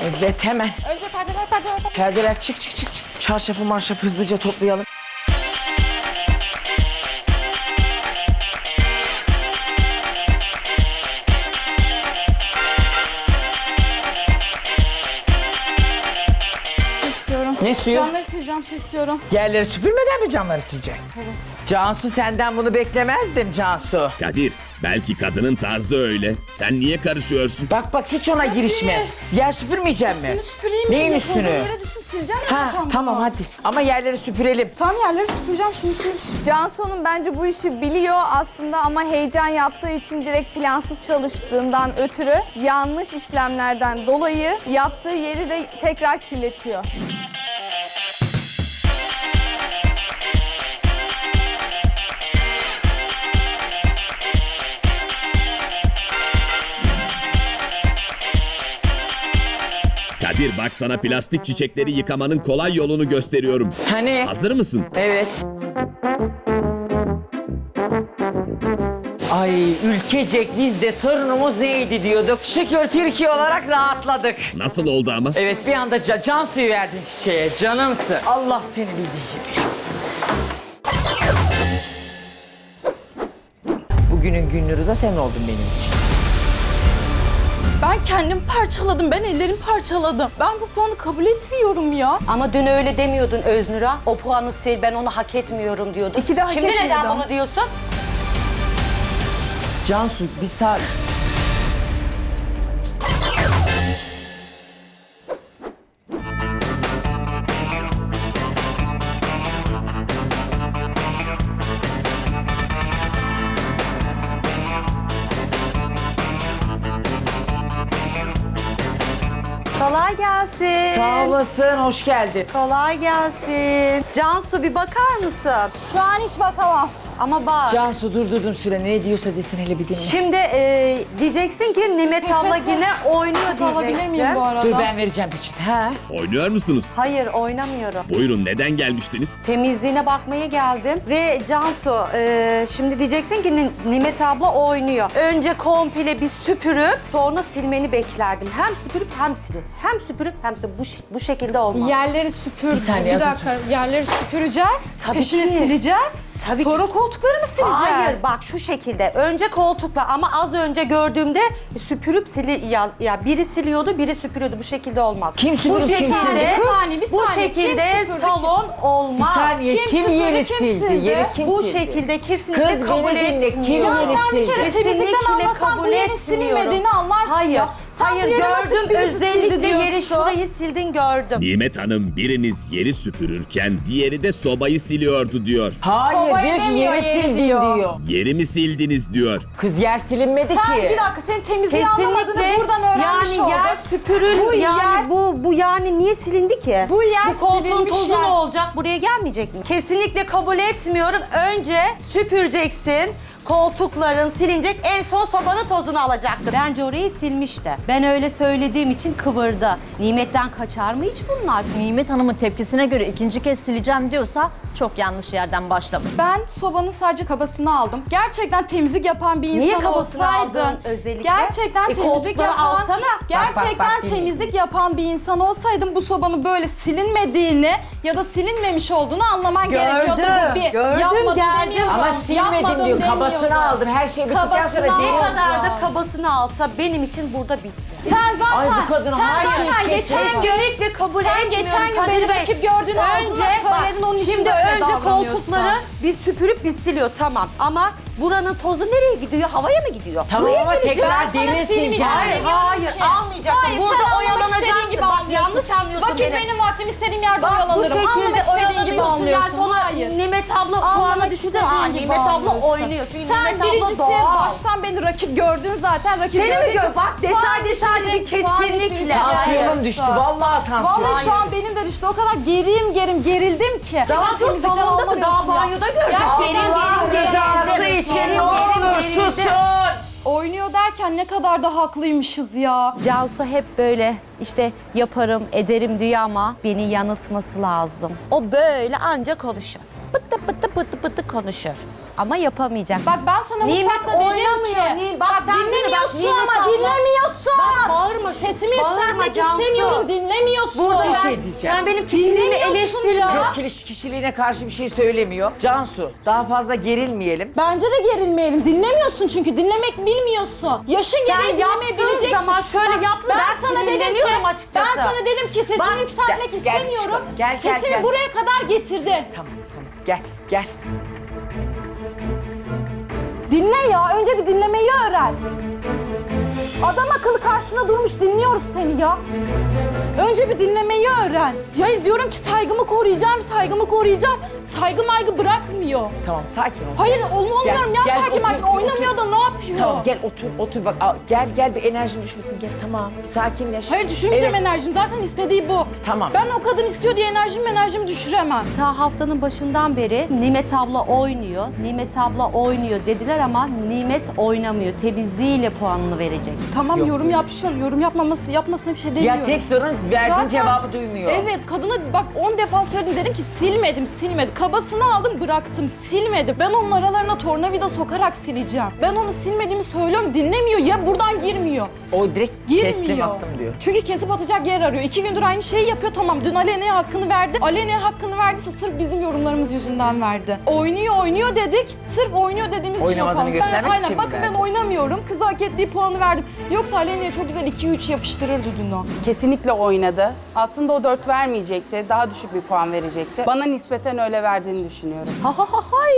Evet hemen. Önce perdeler perdeler. perdeler. Perdeler çık çık çık çık. Çarşafı marşafı hızlıca toplayalım. İstiyorum. Ne suyu? Camları sileceğim su istiyorum. Yerleri süpürmeden mi camları sileceksin? Evet. Cansu senden bunu beklemezdim Cansu. Kadir, belki kadının tarzı öyle. Sen niye karışıyorsun? Bak bak hiç ona girişme. Yer süpürmeyeceğim mi? Üstünü süpüreyim. Neyin mi? üstünü? Tozun yere düşsün sileceğim. ya Ha tam tamam hadi. Ama yerleri süpürelim. Tam yerleri süpüreceğim şunu sil. Cansu'nun bence bu işi biliyor aslında ama heyecan yaptığı için direkt plansız çalıştığından ötürü yanlış işlemlerden dolayı yaptığı yeri de tekrar kirletiyor. Kadir bak sana plastik çiçekleri yıkamanın kolay yolunu gösteriyorum. Hani? Hazır mısın? Evet. Ay ülkecek biz de sorunumuz neydi diyorduk. Şükür Türkiye olarak rahatladık. Nasıl oldu ama? Evet bir anda ca- can suyu verdin çiçeğe. Canımsın. Allah seni bildiği gibi yapsın. Bugünün günlürü de sen oldun benim için. Ben kendim parçaladım. Ben ellerim parçaladım. Ben bu puanı kabul etmiyorum ya. Ama dün öyle demiyordun Öznur'a. O puanı sil ben onu hak etmiyorum diyordun. İki de hak Şimdi neden etmiyordum. bunu diyorsun? Cansu bir sağ Sağ olasın, hoş geldin. Kolay gelsin. Cansu bir bakar mısın? Şu an hiç bakamam. Ama bak. Cansu durdurdum süre. Ne diyorsa desin hele bir dinle. Şimdi e, diyeceksin ki Nimet abla yine oynuyor Alabilir diyeceksin. miyim bu arada? Dur ben vereceğim peçete. Ha? Oynuyor musunuz? Hayır oynamıyorum. Buyurun neden gelmiştiniz? Temizliğine bakmaya geldim. Ve Cansu e, şimdi diyeceksin ki Ni- Nimet abla oynuyor. Önce komple bir süpürüp sonra silmeni beklerdim. Hem süpürüp hem silip. Hem süpürüp hem silip. Bu, ş- bu şekilde olmaz. Yerleri süpür. Bir saniye, az dakika. Yerleri süpüreceğiz. Tabii Peşine ki. sileceğiz. Tabii Sonra koltukları mı sileceğiz? Hayır bak şu şekilde. Önce koltukla ama az önce gördüğümde süpürüp sili ya, ya biri siliyordu, biri süpürüyordu. Bu şekilde olmaz. Kim süpürüp bu kim şekilde, sildi? Bir saniye, bir bu saniye. Kim şekilde süpürdü, salon Bir olmaz. saniye kim, Kim yeri kim sildi? sildi? Yeri kim bu sildi? şekilde kesinlikle Kız kabul beni dinle, etmiyorum. kim yeri bir sildi? Kesinlikle bu kabul etmiyorum. Hayır. ya. Sen Hayır gördüm özellikle yeri şurayı sildin gördüm. Nimet Hanım biriniz yeri süpürürken diğeri de sobayı siliyordu diyor. Hayır Sobayı diyor ki demiyor, yeri yeri sildin diyor. diyor. Yeri mi sildiniz diyor. Kız yer silinmedi Sen ki. bir dakika senin temizliği anlamadığını Kesinlikle buradan öğrenmiş yani olduk. yer süpürül Bu yani yer- bu bu yani niye silindi ki? Bu yer bu koltuğun silinmiş tozu yer. ne olacak? Buraya gelmeyecek mi? Kesinlikle kabul etmiyorum. Önce süpüreceksin. Koltukların silinecek en son sobanın tozunu alacaktı. Bence orayı silmişti. Ben öyle söylediğim için kıvırdı. Nimetten kaçar mı hiç bunlar? Nimet Hanım'ın tepkisine göre ikinci kez sileceğim diyorsa çok yanlış yerden başlamış. Ben sobanın sadece kabasını aldım. Gerçekten temizlik yapan bir insan Niye kabasını olsaydın, aldın özellikle? Gerçekten E, temizlik koltukları yapan, alsana. gerçekten Bak, bak, bak, dinle. temizlik yapan bir insan olsaydın bu sobanın böyle silinmediğini ya da silinmemiş olduğunu anlaman gerekiyordu. Bu bir. gördüm, Yapmadım geldim. demiyorum. Ama silmedim Yapmadım diyor. Kabasını aldım. Her şey bittikten Kabasını sonra değil mi? kadar da kabasını alsa benim için burada bitti. Sen zaten, Ay, bu kadın sen her şeyi zaten kesin. geçen gün Öncelikle kabul Sen etmiyorum geçen gün Kadir beni Bey. rakip ağzına söyledin, onun için şimdi böyle önce koltukları biz süpürüp biz siliyor tamam ama buranın tozu nereye gidiyor? Havaya mı gidiyor? Tamam Buraya ama gelecek. tekrar Ben sana derin silmeyeceğim. sileceğim. Hayır, hayır, almayacaksın. Hayır, Burada sen anlamak oyalanacaksın. istediğin gibi Bak, yanlış anlıyorsun Vakit beni. benim vaktim istediğim yerde Bak bu oyalanırım. şekilde Anlamak istediğin gibi oyalanıyorsun yani anlıyorsun. sonra Hayır. Nimet abla puanı düştü. istediğin Aa, gibi Nimet abla anlıyorsun. oynuyor. Çünkü Sen Nimet abla birincisi doğal. baştan beni rakip gördün zaten. Rakip Seni mi gördüğün gör? Bak, detay puan detay düşürecek, dedi, puan kesinlikle. düşürecek. Tansiyonum düştü. Vallahi tansiyonum. Vallahi şu an benim de düştü. O kadar geriyim gerim gerildim ki. Daha Hemen dur temizlikten salonda mı? Daha banyoda gördüm. Allah rızası için ne olur susun. Oynuyor derken ne kadar da haklıymışız ya. Cansu hep böyle işte yaparım ederim diyor ama beni yanıltması lazım. O böyle anca konuşur. Pıtı pıtı pıtı pıtı konuşur. ama yapamayacak. Bak ben sana Nimet mutfakta dedim oynamıyor. ki. Bak, bak sen dinlemiyorsun Nimet ama abla. dinlemiyorsun. Bağırma, Sesimi yükseltmek istemiyorum dinlemiyorsun. Burada Bir şey diyeceğim. Sen benim kişiliğimi Dinlemiyorsun ya. Yok kiliş- kişiliğine karşı bir şey söylemiyor. Cansu daha fazla gerilmeyelim. Bence de gerilmeyelim. Dinlemiyorsun çünkü dinlemek bilmiyorsun. Yaşın gereği yaptığın dinlemeyebileceksin. zaman şöyle Bak, yaptın, Ben, ben sana dedim ki, sinirleniyorum açıkçası. ben sana dedim ki sesimi Bak, yükseltmek gel- gel istemiyorum. çıkalım. Gel, gel, Sesimi gel. buraya kadar getirdin. Tamam tamam gel gel. Dinle ya. Önce bir dinlemeyi öğren. Adam akıllı karşına durmuş dinliyoruz seni ya. Önce bir dinlemeyi öğren. Ya diyorum ki saygımı koruyacağım, saygımı koruyacağım. Saygı maygı bırakmıyor. Tamam sakin ol. Hayır olmuyorum Gel, ya gel, sakin otur, maygı oynamıyor da ne yapıyor? Tamam gel otur otur bak al, gel gel bir enerjin düşmesin gel tamam bir sakinleş. Hayır düşürmeyeceğim Evet, enerjim. Zaten istediği bu. Tamam. Ben o kadın istiyor diye enerjimi enerjimi düşüremem. Ta haftanın başından beri Nimet abla oynuyor, Nimet abla oynuyor dediler ama Nimet oynamıyor. Temizliğiyle puanını verecek. Tamam Yok, yorum öyle yapsın. Yorum yapmaması, yapmasına bir şey demiyorum. Ya tek sorun verdiğin Zaten- cevabı duymuyor. Evet kadına bak 10 defa söyledim dedim ki silmedim silmedim. Kabasını aldım bıraktım silmedim. Ben onun aralarına tornavida sokarak sileceğim. Ben onu silmediğimi söylüyorum dinlemiyor ya buradan girmiyor. O direkt Girmiyor. kestim attım diyor. Çünkü kesip atacak yer arıyor. İki gündür aynı şeyi yapıyor tamam. Dün Alene'ye hakkını verdi. Alene'ye hakkını verdiyse sırf bizim yorumlarımız yüzünden verdi. Oynuyor oynuyor dedik. Sırf oynuyor dediğimiz için Oynamadığını yapalım. göstermek ben, aynen, için mi bakın verdi? ben oynamıyorum. Kıza hak ettiği puanı verdim. Yoksa Alene'ye çok güzel 2-3 yapıştırırdı dün o. Kesinlikle oynadı. Aslında o 4 vermeyecekti. Daha düşük bir puan verecekti. Bana nispeten öyle verdiğini düşünüyorum. Ha ha ha hay.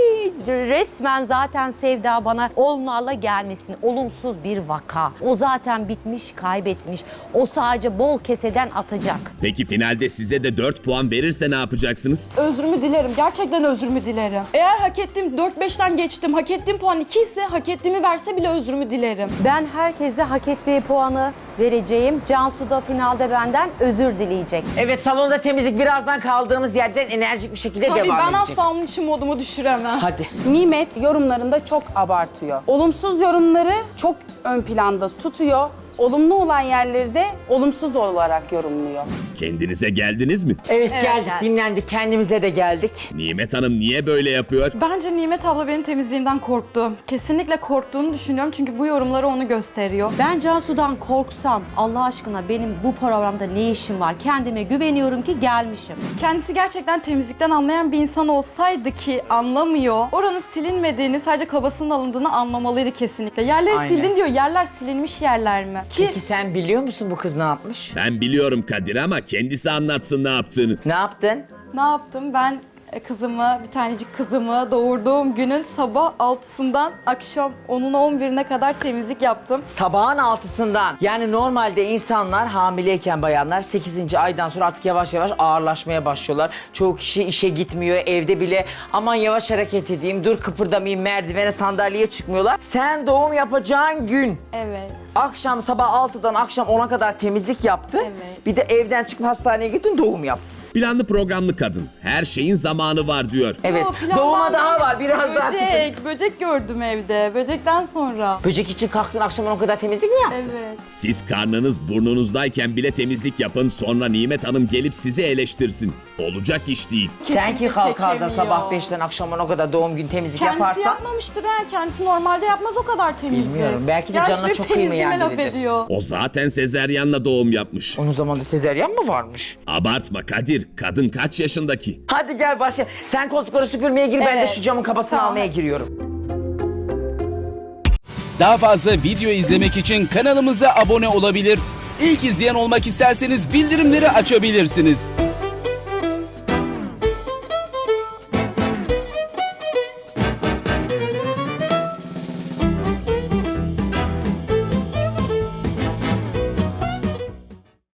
Resmen zaten Sevda bana onlarla gelmesin. Olumsuz bir vaka. O zaten bitmiş, kaybetmiş. O sadece bol keseden atacak. Peki finalde size de 4 puan verirse ne yapacaksınız? Özrümü dilerim. Gerçekten özrümü dilerim. Eğer hak ettiğim 4-5'ten geçtim. Hak ettiğim puan 2 ise hak ettiğimi verse bile özrümü dilerim. Ben herkese hak ettiği puanı vereceğim. Cansu da finalde benden özür dileyecek. Evet salonda temizlik birazdan kaldığımız yerden enerjik bir şekilde Tabii devam ben edecek. asla onun için modumu düşüremem. Hadi. Nimet yorumlarında çok abartıyor. Olumsuz yorumları çok ön planda tutuyor. Olumlu olan yerleri de olumsuz olarak yorumluyor. Kendinize geldiniz mi? Evet, geldik dinlendik kendimize de geldik. Nimet Hanım niye böyle yapıyor? Bence Nimet abla benim temizliğimden korktu. Kesinlikle korktuğunu düşünüyorum çünkü bu yorumları onu gösteriyor. Ben Cansu'dan korksam Allah aşkına benim bu programda ne işim var? Kendime güveniyorum ki gelmişim. Kendisi gerçekten temizlikten anlayan bir insan olsaydı ki anlamıyor. Oranın silinmediğini, sadece kabasının alındığını anlamalıydı kesinlikle. Yerleri Aynen. sildin diyor. Yerler silinmiş yerler mi? Ki Peki sen biliyor musun bu kız ne yapmış? Ben biliyorum Kadir ama kendisi anlatsın ne yaptığını. Ne yaptın? ne yaptım? Ben e, kızımı, bir tanecik kızımı doğurduğum günün sabah 6'sından akşam 10'una 11'ine kadar temizlik yaptım. Sabahın altısından. Yani normalde insanlar hamileyken bayanlar 8. aydan sonra artık yavaş yavaş ağırlaşmaya başlıyorlar. Çoğu kişi işe gitmiyor evde bile aman yavaş hareket edeyim dur kıpırdamayayım merdivene sandalyeye çıkmıyorlar. Sen doğum yapacağın gün Evet. Akşam sabah 6'dan akşam 10'a kadar temizlik yaptı. Evet. Bir de evden çıkıp hastaneye gittin doğum yaptın. Planlı programlı kadın. Her şeyin zamanı var diyor. Evet. Yo, plandan Doğuma daha var biraz daha. Böcek, böcek gördüm evde. Böcekten sonra. Böcek için kalktın akşam 10'a kadar temizlik mi yaptın? Evet. Siz karnınız burnunuzdayken bile temizlik yapın sonra Nimet Hanım gelip sizi eleştirsin. Olacak iş değil. Sen ki Kesinlikle kalkar da çekemiyor. sabah 5'ten akşam 10'a kadar doğum gün temizlik Kendisi yaparsan yapmamıştır ha. Kendisi normalde yapmaz o kadar temizlik. Bilmiyorum. Belki de Gerçi canına çok kıymayan temizliğime laf biridir. ediyor. O zaten sezeryanla doğum yapmış. onun zamanında sezeryan mı varmış? Abartma Kadir. Kadın kaç yaşındaki? Hadi gel başla. Sen koltukları süpürmeye gir ben de Evet. şu camın kabasını Tamam. almaya giriyorum. Daha fazla video izlemek için kanalımıza abone olabilir. İlk izleyen olmak isterseniz bildirimleri açabilirsiniz.